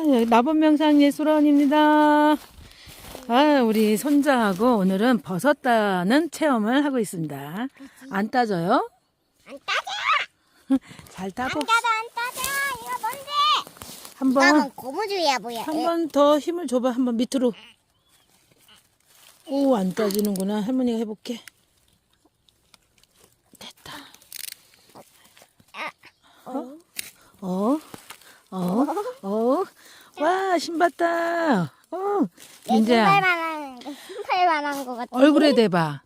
아, 여기 나본명상 예술원입니다. 아, 우리 손자하고 오늘은 버섯 따는 체험을 하고 있습니다. 안 따져요? 안 따져! 잘안 따보. 따져, 안 따져! 이거 뭔데? 한번 이거는 고무줄이야, 뭐야. 한 번 더 힘을 줘봐. 한 번 밑으로. 오, 안 따지는구나. 할머니가 해볼게. 됐다. 어? 어, 어, 어. 와, 신봤다. 어, 내 민재야. 신발만한, 내 신발만한 거 같아. 얼굴에 대봐.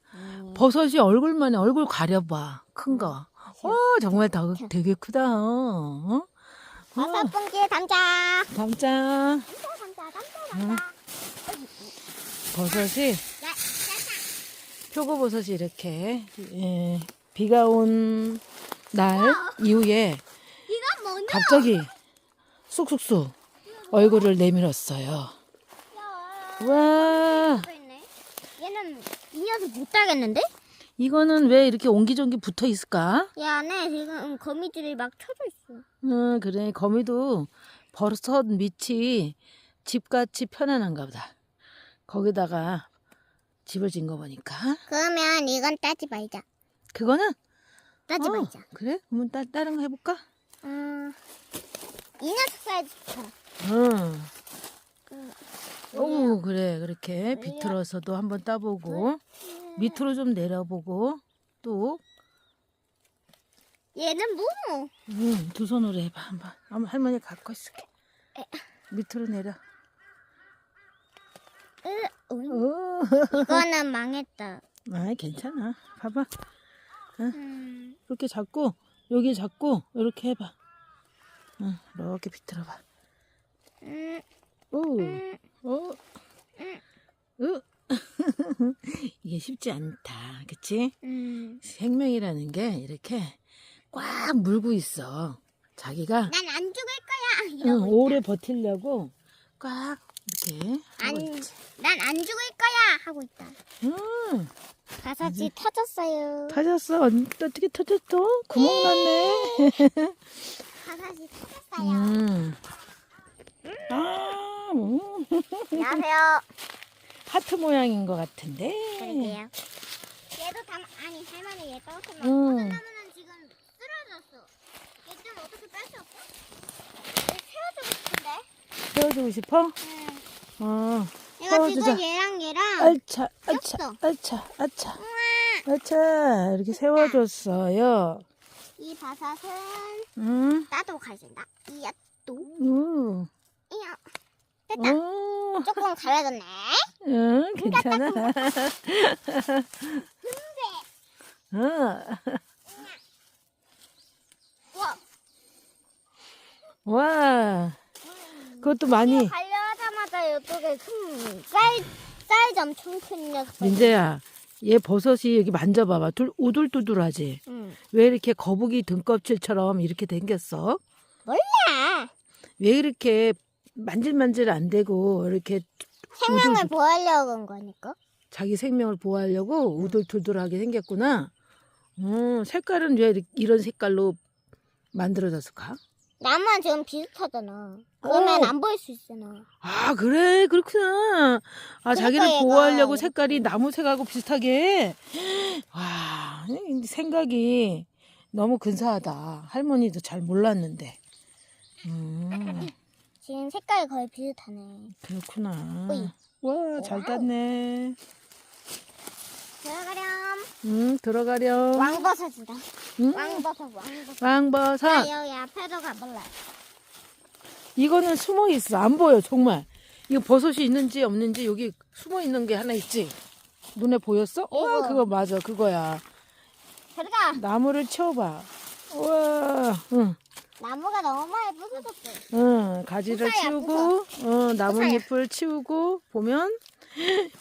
버섯이 얼굴만에 얼굴 가려봐. 큰 거. 와, 정말 다, 되게 크다. 어? 다섯 번째 담자. 담자. 담자, 담자, 담자, 담자. 버섯이, 야, 표고버섯이 이렇게, 예, 비가 온 날 이후에 이건 뭐냐? 갑자기 쑥쑥쑥 얼굴을 내밀었어요. 와. 얘는 이 녀석 못 따겠는데? 이거는 왜 이렇게 옹기종기 붙어 있을까? 얘 안에 지금 거미줄이 막 쳐져 있어. 음, 그래. 거미도 버섯 밑이 집같이 편안한가 보다. 거기다가 집을 짓거 보니까. 그러면 이건 따지 말자. 그거는? 따지 어, 말자. 그래? 그러면 따, 다른 거 해볼까? 음, 이 녀석 사이즈 좋다. 응. 음, 오, 그래. 그렇게 비틀어서도 한번 따보고, 밑으로 좀 내려보고, 또, 얘는 뭐? 음, 두 손으로 해봐. 한번. 한번 할머니 갖고 있을게. 밑으로 내려. 으, 음, 오, 이거는 망했다. 아, 괜찮아. 봐봐. 음, 이렇게 잡고 여기 잡고 이렇게 해봐. 응, 이렇게 비틀어봐. 음, 오, 음, 오, 으. 이게 쉽지 않다, 그치? 음. 생명이라는 게 이렇게 꽉 물고 있어. 자기가 난 안 죽을 거야. 응, 이러고 오래 버틸려고 꽉 이렇게 하고 안, 있지. 난 안 죽을 거야 하고 있다. 응, 버섯이 터졌어요. 터졌어. 언- 어떻게 터졌어? 구멍 났네. 버섯이 터졌어요. 음. 아, 음. 안녕하세요. 하트 모양인 것 같은데. 그러게요. 얘도 담 아니 할머니 얘 떨어뜨려. 응. 음. 나무는 지금 쓰러졌어. 얘 좀 어떻게 뺄 수 없어? 얘 세워주고 싶은데. 세워주고 싶어? 응. 어. 내가 세워주자. 지금 얘랑 얘랑 알차, 알차, 꼈어. 알차, 알차, 우와, 알차. 이렇게 세워줬어요. 이 버섯은 응, 따도 가진다. 이야 또 우, 이야 됐다. 우, 조금 갈라졌네. 응, 괜찮아. 어, 우와. 와, 그것도 많이. 갈려하자마자 이쪽에 큰 쌀, 쌀 엄청 큰 녀석. 민재야, 얘 버섯이 여기 만져봐봐. 둘, 우둘두둘하지? 응. 왜 이렇게 거북이 등껍질처럼 이렇게 생겼어? 몰라. 왜 이렇게 만질만질 안 되고 이렇게 생명을 우둘- 보호하려고 한 거니까. 자기 생명을 보호하려고 우둘둘둘하게 생겼구나. 음, 색깔은 왜 이런 색깔로 만들어졌을까? 나만 지금 비슷하잖아. 그러면 어. 안 보일 수 있잖아. 아, 그래, 그렇구나. 아, 그러니까 자기를 얘가- 보호하려고 색깔이 나무색하고 비슷하게. 와, 이 생각이 너무 근사하다. 할머니도 잘 몰랐는데. 음, 지금 색깔이 거의 비슷하네. 그렇구나. 어이. 와, 잘 땄네. 들어가렴. 음, 들어가렴. 왕버섯이다. 음, 왕버섯, 왕버섯. 왕버섯. 나 여기 앞에도 가볼래. 이거는 숨어 있어. 안 보여, 정말. 이거 버섯이 있는지 없는지 여기 숨어 있는 게 하나 있지? 눈에 보였어? 어, 이거. 그거 맞아. 그거야. 들어가. 나무를 치워봐. 우와, 응, 나무가 너무 많이 부서졌어. 응. 가지를 부사야, 치우고, 어, 나뭇잎을. 치우고, 보면,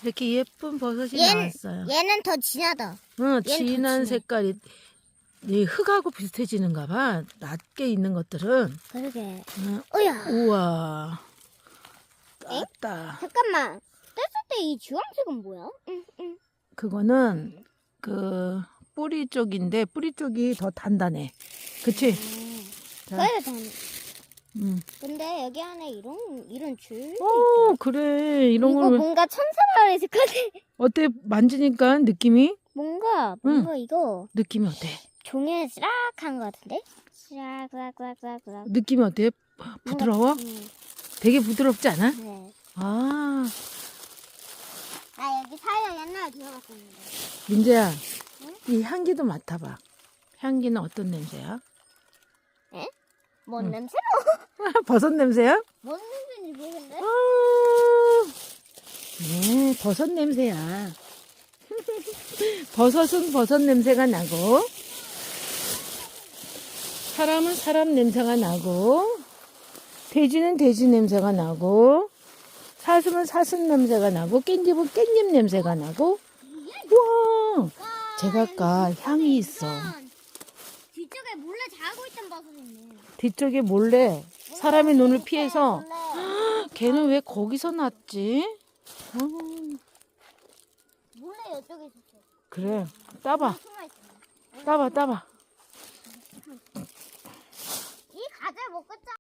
이렇게 예쁜 버섯이 얘는, 나왔어요. 얘는 더 진하다. 응, 더 진한 진해. 색깔이, 이 흙하고 비슷해지는가 봐. 낮게 있는 것들은. 그러게. 응, 어야. 우와. 엥? 땄다. 잠깐만. 뗐을 때 이 주황색은 뭐야? 응, 응. 그거는 그 뿌리 쪽인데 뿌리 쪽이 더 단단해. 그치? 자. 그래도 된. 음. 근데 여기 안에 이런 이런 줄. 오, 그래. 이런 이거 걸 왜- 뭔가 천사 마을에서 카네. 어때? 만지니까 느낌이? 뭔가 뭔가 이거 느낌이 어때? 종이에 쓰락한 것 같은데? 쓰락 쓰락 쓰락 쓰락. 느낌이 어때? 부드러워? 음, 되게 부드럽지 않아? 네. 아, 나 여기 사연 옛날에 들어갔었는데. 민재야. 응? 이 향기도 맡아봐. 향기는 어떤 냄새야? 뭔 응. 냄새? 버섯 냄새야? 뭔 냄새인지 모르겠는데? 아, 네, 버섯 냄새야. 버섯은 버섯 냄새가 나고, 사람은 사람 냄새가 나고, 돼지는 돼지 냄새가 나고, 사슴은 사슴 냄새가 나고, 깻잎은 깻잎 냄새가 나고, 우와! 제각각 향이 있어. 뒤쪽에 몰래 자고 있던 버섯이 있네. 뒤쪽에 몰래 사람의 눈을 피해서, 걔는 왜 거기서 났지? 어, 몰래 이쪽에 있었어. 그래, 따봐. 숨어 있어. 따봐, 따봐. 이 과자 먹고 짜.